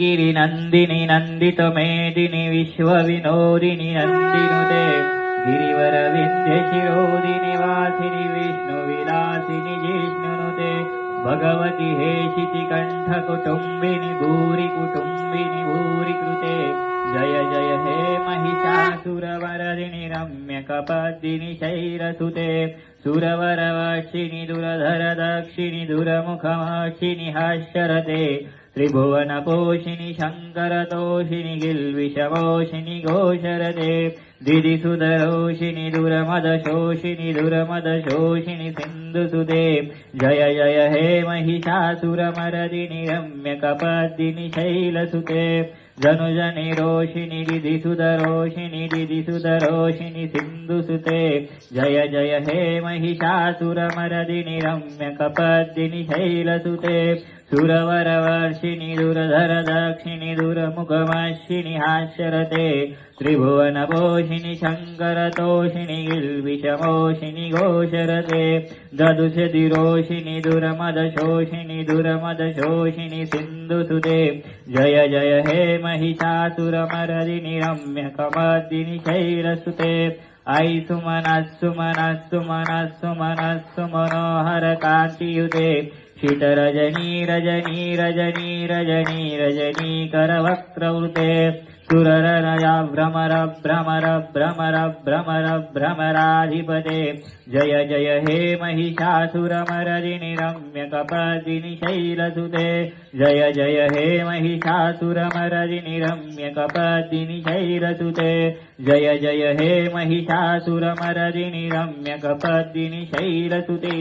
गिरिनन्दिनि नन्दितमेदिनि विश्वविनोदिनि नन्दिनुते गिरिवर विन्ध्यशिरोदिनि वासिनि विष्णुविलासिनि जिष्णुनुते भगवति हे शितिकण्ठकुटुम्बिनि भूरि कुटुम्बिनि भूरि कृते। जय जय हे महिषासुरवरदिनि रम्यकपदिनि शैरसुते। सुरवरवर्षिणि दुरधर दक्षिणि दुरमुखमर्षिणि हास्यरते त्रिभुवनपोषिणि शङ्करतोषिणि गिल्विषमोषिणि घोषरते दिदिसुदरोषिणि दुरमदशोषिणि दुरमदशोषिणि सिन्धुसुते जय जय हे महिषासुरमरदिनि रम्यकपदिनि शैलसुते। जनुजनि रोषिणि दिदिसुदरोषिणि दिदिसुदरोषिणि सिन्धुसुते। जय जय हे महिषासुरमरदिनि रम्यकपदिनि शैलसुते सुरवरवर्षिणि दुरधर दक्षिणि दुरमुखमर्षिणि हास्यरते त्रिभुवनपोषिणि शङ्करतोषिणि गिल्विषमोषिणि घोषरते ददुषदिरोषिणि दुरमदशोषिणि दुरमदशोषिणि सिन्धुसुते जय जय हे महिषासुरमरदिनि रम्यकमदिनि शैलसुते ऐ सुमनः सुमनः सुमनः सुमनः सुमनोहर कान्तियुते शीतरजनी रजनी रजनी रजनी करवक्त्रवृते सुररनया भ्रमर भ्रमर भ्रमर भ्रमर भ्रमराधिपते जय जय हे महिषासुरमरदिनि रम्यकपदिनि शैलसुते जय जय हे महिषासुरमरदिनि रम्यकपदिनि शैलसुते जय जय हे महिषासुरमरदिनि रम्यकपदिनि शैलसुते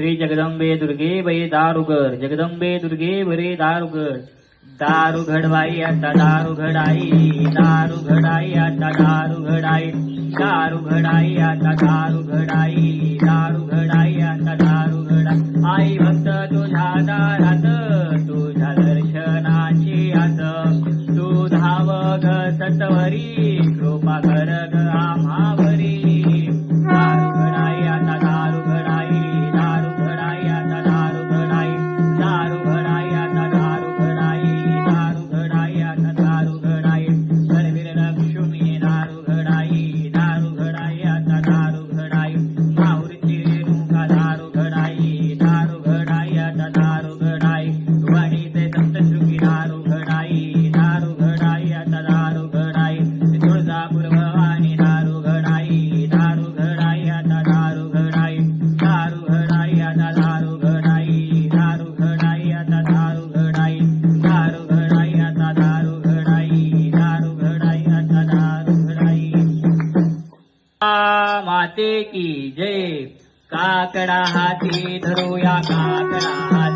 श्री जगदंबे दुर्गे बरे दारुगर जगदंबे दुर्गे बरे दारुगर दारू घडवाई आता दारू घडाई दारू घडाई आता दारू घडाई दारू घडाई आता दारू घडाई दारू घडाई आता दारू घडाई आई भक्त तुझा दारात तुझ्या दर्शनाची आत तू धाव ग सतवरी कृपा कर ग आम्हावरी. माते की जय? काकडा हाती धरूया काकडा हाती.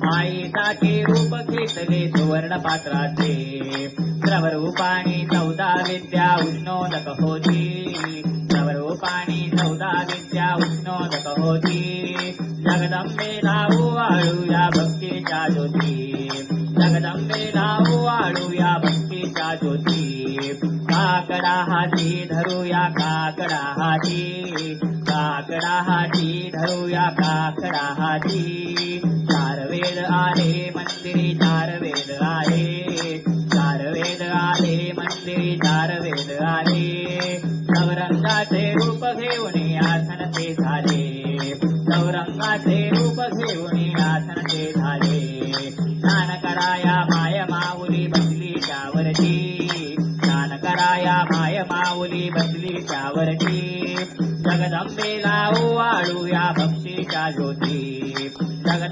शास्त्रांचे आईसाठी रूप घेतले सुवर्ण पात्राचे. द्रवरूपाणी चौदा विद्या उष्णोदक होती. द्रवरूपाणी चौदा विद्या उष्णोदक होती. जगदंबे राहू वाळू या भक्तीच्या ज्योती. जगदंबे राहू वाळू या भक्तीच्या ज्योती. काकडा हाती धरूया काकडा हाती. काकडा हाती धरूया काकडा हाती. आले मंदिरी चार वेद आले. चार वेद आले मंदिरी चार वेद आले. नवरंगाचे रूप घेऊन आसन ते झाले. नवरंगाचे रूप घेऊन आसन ते झाले. स्नान कराया माय माऊली बसली त्यावरची स्नान कराया माय माऊली बसली त्यावरची जगदंबेला ओवाळूया भक्तीच्या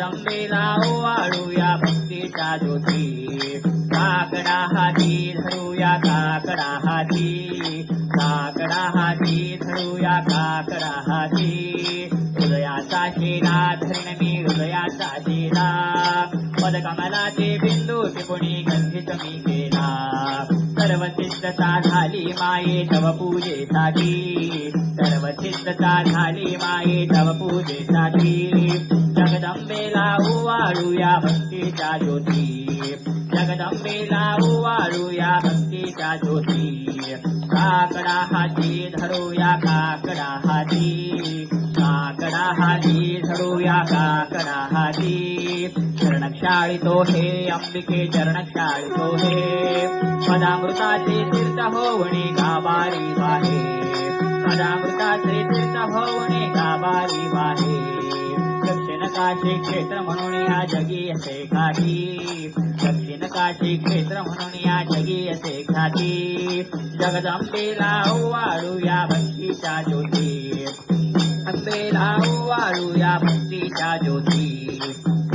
जगदंबेला ओवाळूया भक्तीच्या ज्योती काकडा हाती धरूया काकडा हाती काकडा हाती धरूया काकडा हाती हृदयाचा शेला धरण मी हृदयाचा शेला पदकमलाचे बिंदू टिपुणी गंधित मी केला सर्व सिद्धता झाली माये तव पूजेसाठी सर्व सिद्धता झाली माये तव पूजेसाठी. जगदंबेला उवाळूया भक्तीच्या ज्योती. जगदंबेला उवाळूया भक्तीच्या ज्योती. काकडा हाती धरूया काकडा हाती. काकडा हाती धरूया काकडा हाती. चरणक्षाळी तो हे अंबिके चरणक्षाळी तो हे. पदामृताचे तीर्थ होवणे गाबारी वाहे पदामृताचे तीर्थ होवणे गाबारी वाहे दक्षिण काशी क्षेत्र म्हणून या जगी असे खाती. दक्षिण काशी क्षेत्र म्हणून या जगी असे खाती. जगदंबेला वाळू या भक्तीच्या ज्योती अंबेला वाळू या भक्तीच्या ज्योती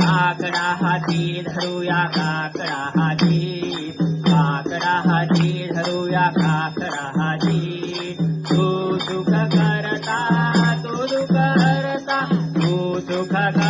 काकडा हाती धरूया काकडा हाती काकडा हाती धरूया काकडा हाती. सुखद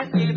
like you.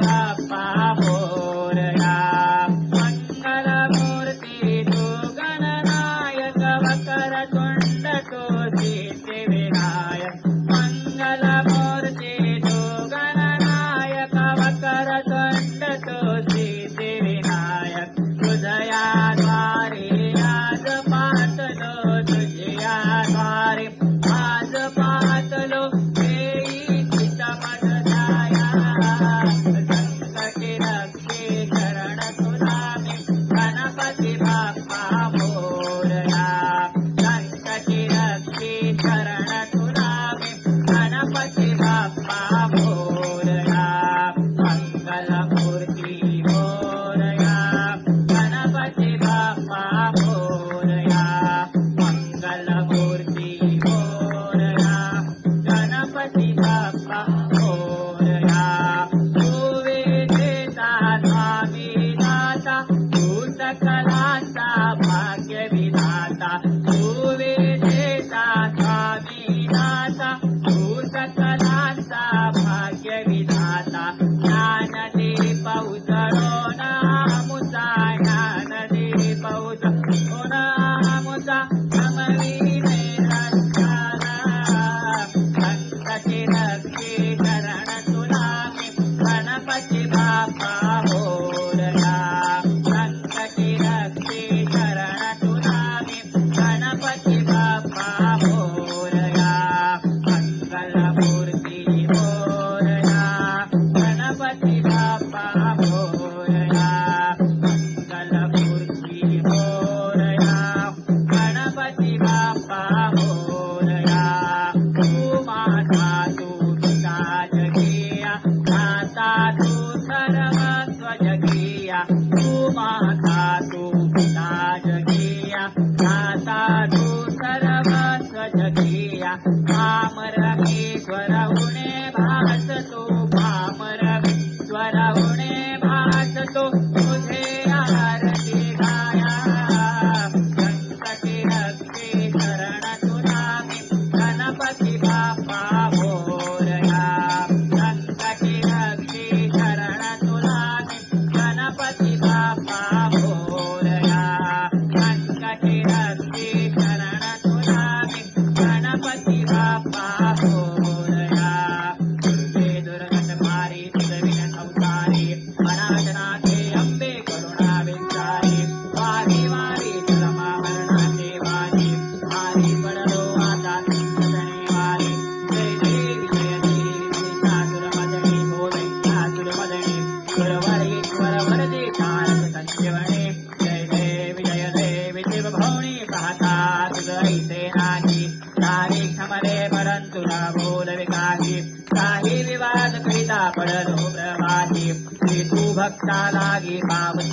लागे पावती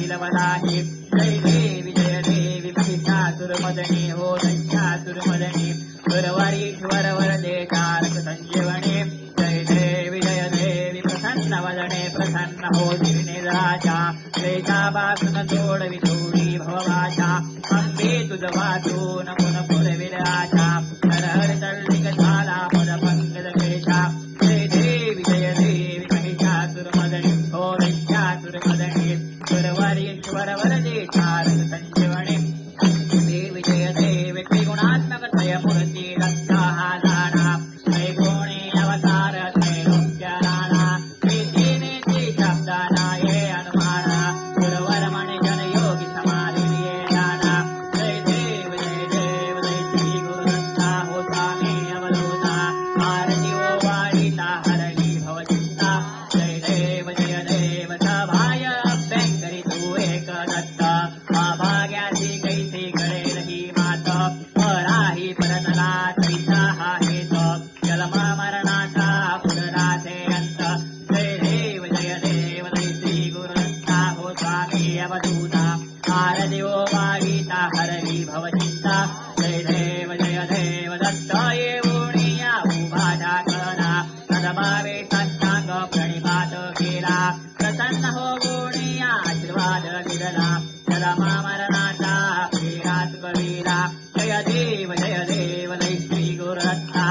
ीता जय देव जय देव नै श्रीगुरुदत्ता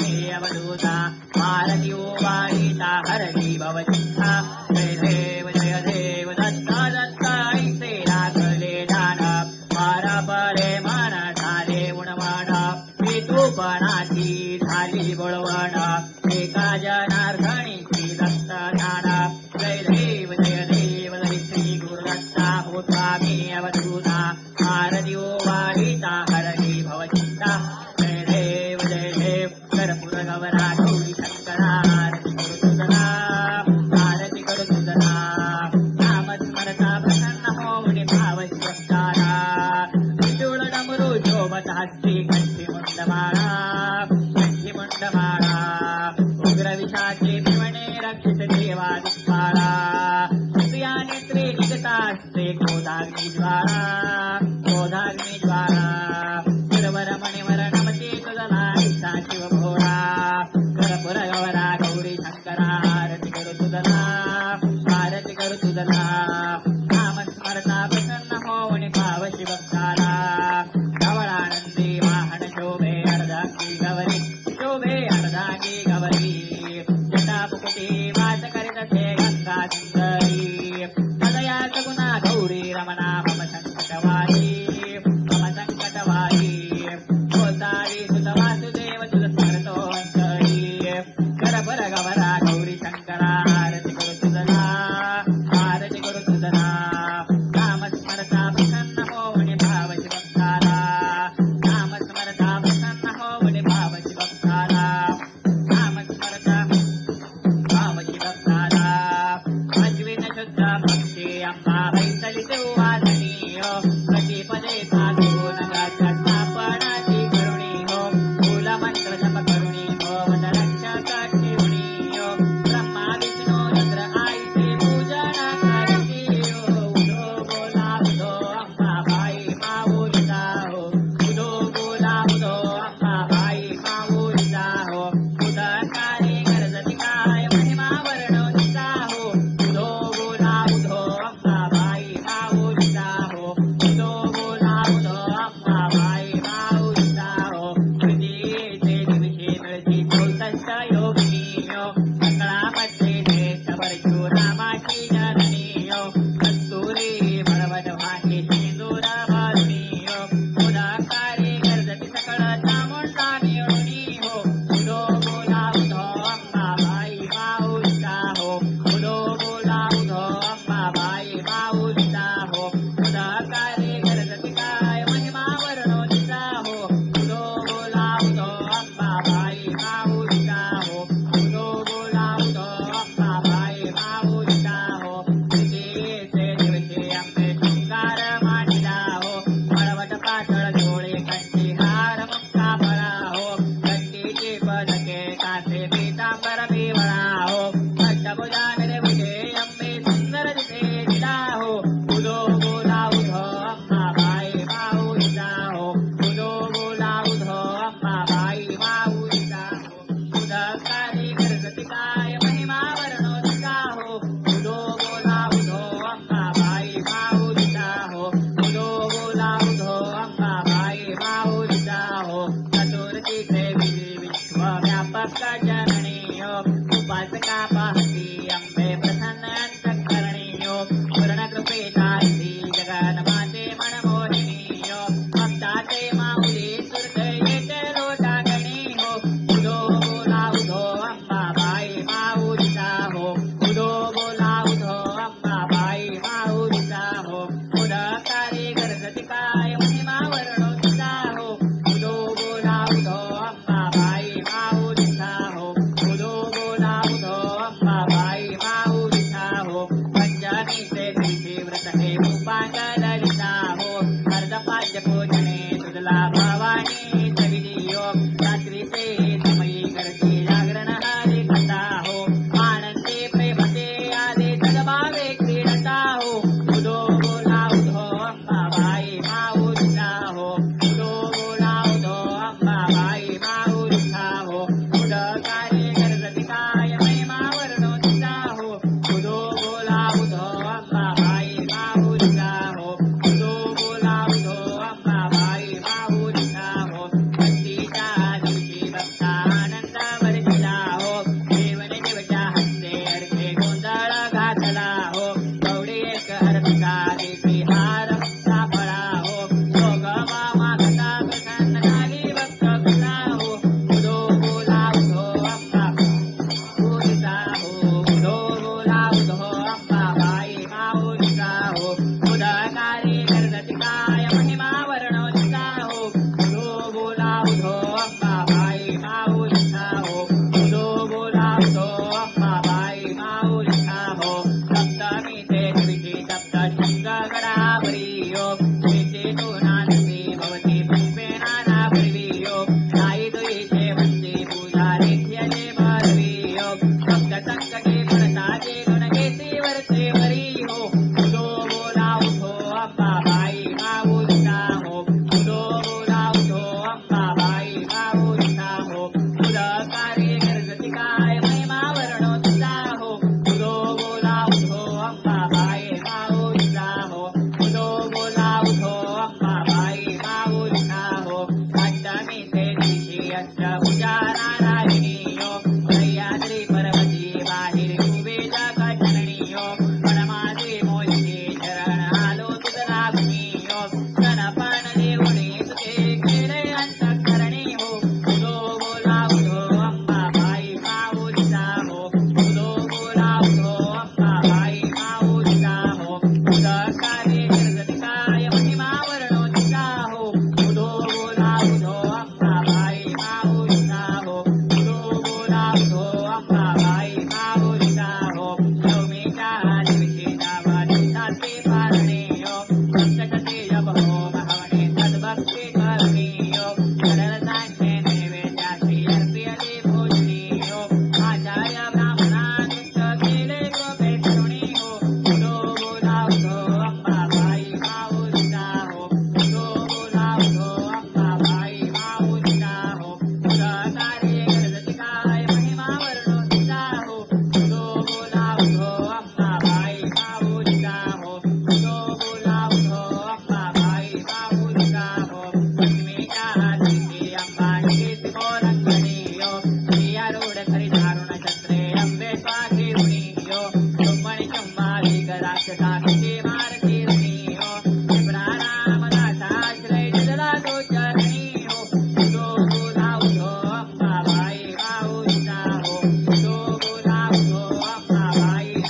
हे अवधूता।